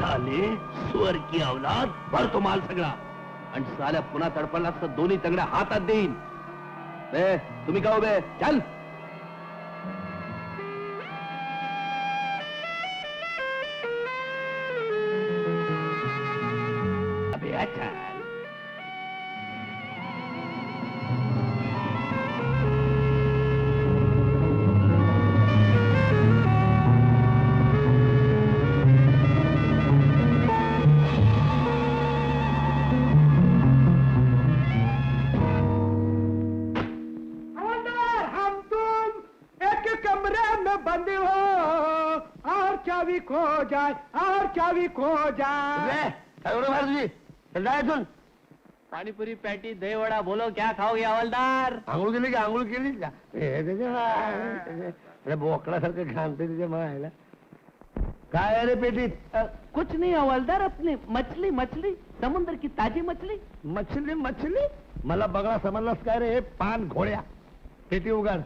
साले स्वर की अवलाद भरतो माल सगळा. आणि साल्या पुन्हा तडपडला तर दोन्ही तंगड्या हातात देईन. बे तुम्ही का उभे? चल. अबे अच्छा. और चाबी खो जाए और चाबी खो जाए। पाणीपुरी पॅटी दही वडा बोलो क्या खाओगे हवलदार? आंघोळ केली का आंघोळ केली का हे त्याच्या- अरे बोकडासारखं घालते तिच्या मायला काय आहे रे पेटीत अ, कुछ नहीं हवलदार अपनी मछली मछली समुद्र की ताजी मछली। मछली मछली? मला बघा समजलास काय रे पान घोड्या। पेटी उघड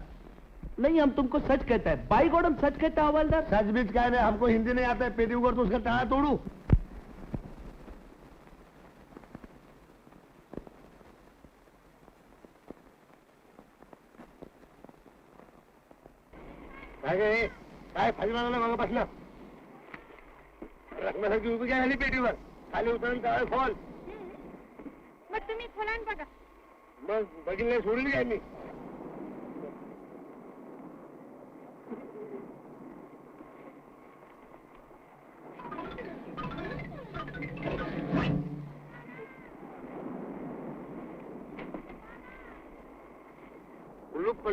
नहीं हम तुमको सच कहता है। बाई गोडम सच कहता है हवलदार। सच बीच काय नाही हमको हिंदी नहीं आता है पेटी उघड तो उसका टाळा तोडू। काय काय काय मागं बसलं रकमेसारखी उभी काय झाली पेटीवर खाली उतरून त्यावेळेस फ़ोन मग तुम्ही खोलान बघा मग बघितलं सोडली काय मी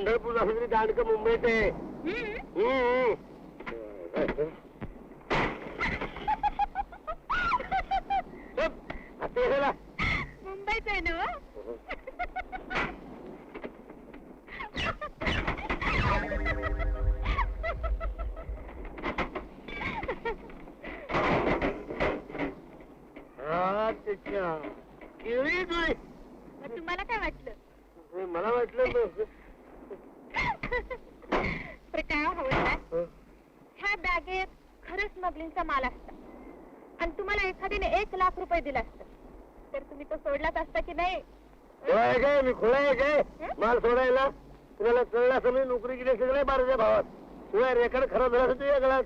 पंढरपूर असं तरी दांडकं मुंबईत आहे हम्म. मुंबईच आहे ना हो? हा, त्याच्या. केळी तुझी. मग तुम्हाला काय वाटलं मला वाटलं हो. ह्या बॅगेत खरंच स्मगलिंगचा माल असता. आणि तुम्हाला एखाद्याने एक लाख रुपये दिला असतं. तर तुम्ही तो सोडलाच असता की नाही? खोळा आहे काय? मी खोळा आहे काय? हं? माल सोडायला? तुला कळलं असं मी नोकरी केली असेल नाही बाराच्या भावात? तुझ्या रेकॉर्ड खराब झाला असं तुझ्या.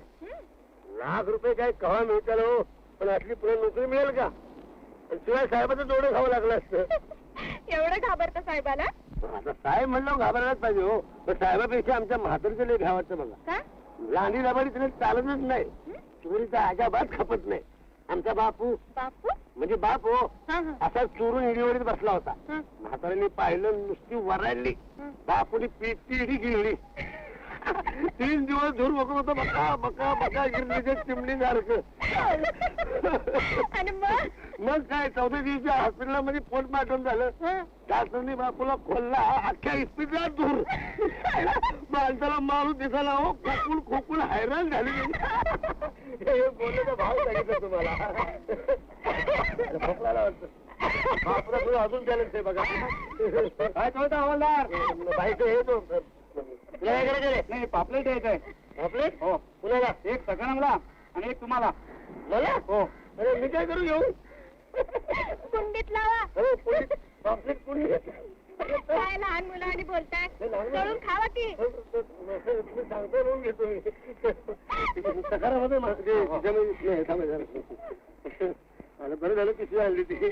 लाख रुपये काय कवा मिळतात हो? पण असली पुढे नोकरी मिळेल का? आणि शिवाय साहेबाचं जोडं खावं लागलं असतं. एवढं घाबरता साहेबाला? आता साहेब म्हणलं घाबरायलाच पाहिजे हो. पण साहेबापेक्षा आमच्या म्हातारीचं लय घ्यावाचं बघा. का? लांडी लाबाडी तिने चालतच नाही? चोरीचा अजाबात खपत नाही. आमचा बापू. बापू? म्हणजे बाप हो. असा चोरून इडीवडीत बसला होता. म्हाताऱ्याने पाहिलं नुसती वराडली हं. बापूने पिटी इडी गिळली. तीन दिवस धूर बघत होता बका बका बका गिरणीच्या चिमणी सारखं. आणि मग? मग काय चौथ्या दिवशी हॉस्पिटलमध्ये पोट माटून झालं. डॉक्टरने बापूला खोलला अख्ख्या इस्पितळात दूर माणसाला माणूस दिसायला हो खोकून खोकून हैराण झाली हे बोलण्याचा भाव सांगितलं तुम्हाला. वाटतं. बापूला अजून टॅलेंट आहे बघा. काय कळतं हवालदार? बाईक हे तो. नाही पापलेट यायचंय पापलेट? हो. कुणाला? एक सगळ्यांना आणि एक तुम्हाला. मला? हो. अरे मी काय करू येऊ? कुंडीत लावा. अरे पापलेट कुणी काय लहान मुलांनी बोलताय? तळून खावा की. मी सांगतो म्हणून घेतो मी. सकारामध्ये. मला बरं झालं किती आणली ती.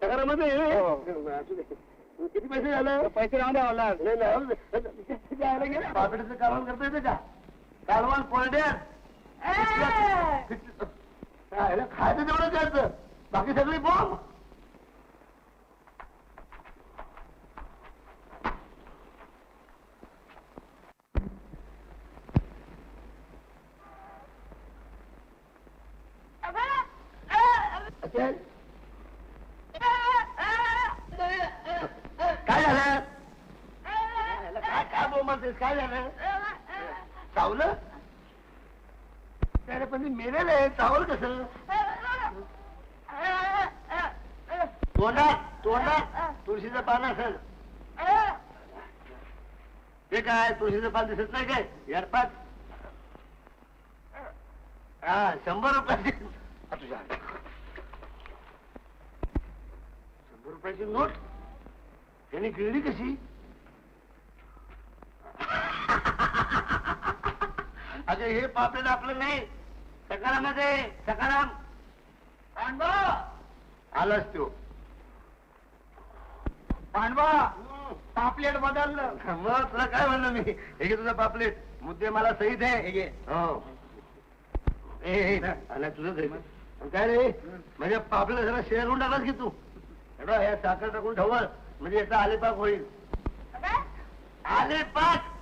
सकारामध्ये असू दे. किती पैसे झालं? पैसे राहून द्या मला नाही नाही. बाबडीचं कालवण करता येतं का कालवण पोळड्या खायचं तेवढं द्यायचं बाकी सगळी बॉम्ब काय झालं काय काय काय झालं? चावलं? त्याला पण मेलेलं आहे. चावल कसं? तोंडात तोंडात तुळशीचं पान असेल. ते काय तुळशीचं पान दिसत नाही काय? यारपात हा शंभर रुपयाची तुझ्या शंभर रुपयाची नोट? त्याने गिळली कशी? अगं हे पापलेट आपलं नाही. सकारामध्ये सकाराम पांडवा! आलाच तो. पांडवा! पापलेट बदललं. मग तुला काय म्हणलं मी? हे घे तुझा पापलेट. मुद्दे मला सहित आहे. हे घे. हो. ए, ए, आला तुझंच आहे आणि काय रे? म्हणजे पापलेट जरा शेअर करून टाकलास की तू? एवढा हे साखर टाकून ठेवल. म्हणजे याचा आलेपाक होईल. आलेपाक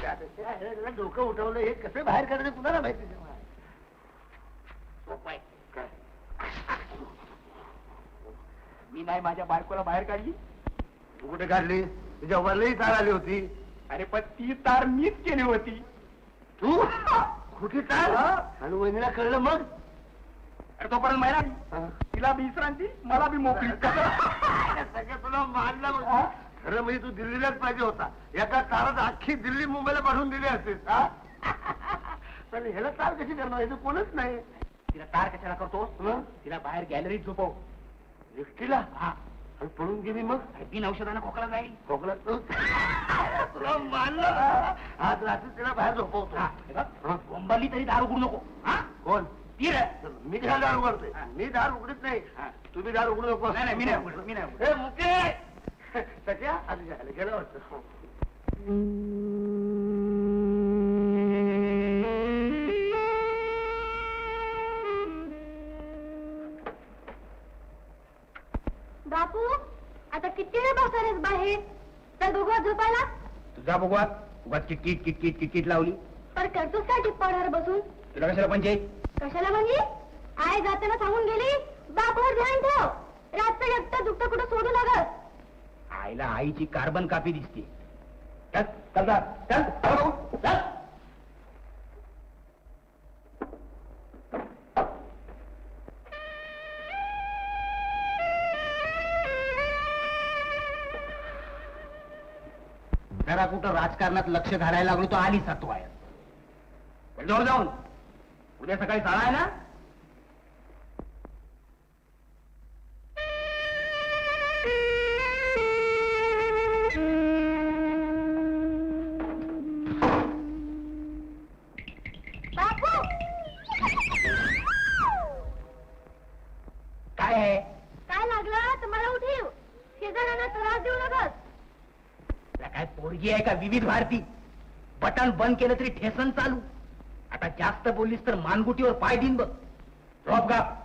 त्यापेक्षा डोकं उठवलं हे कसं बाहेर काढायचं कुणाला माहिती तेव्हा? सोपं आहे. काय? मी नाही माझ्या बायकोला बाहेर काढली. तू कुठे काढली? तुझ्या वरही तार आली होती. अरे पण ती तार मीच केली होती. तू? कुठे तार? आणि वहिनीला कळलं मग? अरे तोपर्यंत महिना. तिला विश्रांती मला बी मोकळी. सगळं तुला बघ. खरं म्हणजे तू दिल्लीलाच पाहिजे होता. एका तारात अख्खी दिल्ली मुंबईला पाठवून दिली असते पण ह्याला तार कशी करणार? याचं कोणच नाही. तिला तार कशाला करतो? तिला बाहेर गॅलरीत झोपव. एकटीला? हा. आणि पळून गेली मग? बिन औषधानं खोकला जाईल. खोकला तुला मारलं. आज रात्री तिला बाहेर झोपवतो. बोंबाली तरी दार उघडू नको. हा? कोण? ती रे मी कशाला दार उघडते मी दार उघडत नाही. हा. तुम्ही दार उघडू नको. नाही, मी नाही उघडत, मी नाही उघडत. सध्या आधी झालं गेलं वाटतं बापू आता किती वेळ बसणार बाहेर? तर झोपायला. तुझा बघवा उगाच किटकिट किटकिट किटकिट लावली. तर करतोस काय टिप्पावर बसून. तुला कशाला म्हणजे कशाला म्हणजे? आई जाताना सांगून गेली. बापावर ध्यान ठेव. रातचं एकटं दुखतं कुठं सोडू लागत. आईला आईची कार्बन कापी दिसते चल चल जा, चल चल चल. जरा कुठं राजकारणात लक्ष घालायला लागलो तो आली सातू आहे जाऊन जाऊन. उद्या सकाळी शाळा आहे ना? काय आहे. काय लागलं? तर मला उठीव. शेजाऱ्यांना त्रास देऊ नकस तुला काय पोरगी आहे का विविध भारती? बटन बंद केलं तरी ठेसन चालू. आता जास्त बोललीस तर मानगुटीवर पाय दिन बघ. झोप गाप.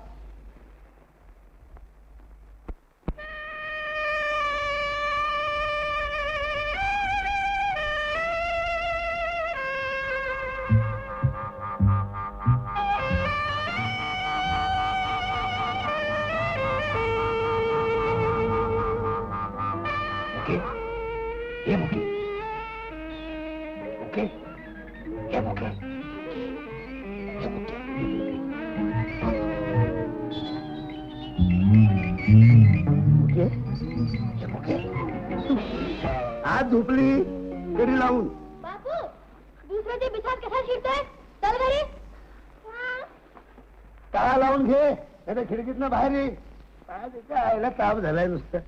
ओके ये मुके ओके ये मुके आज झोपली. कधी लावून. बापू दुसऱ्या ते बिछात शिरतोय? चल घरी. टाळा लावून घे. नाही खिडकीतनं बाहेर ये. काय त्याच्या आईला ताप झालाय नुसतं.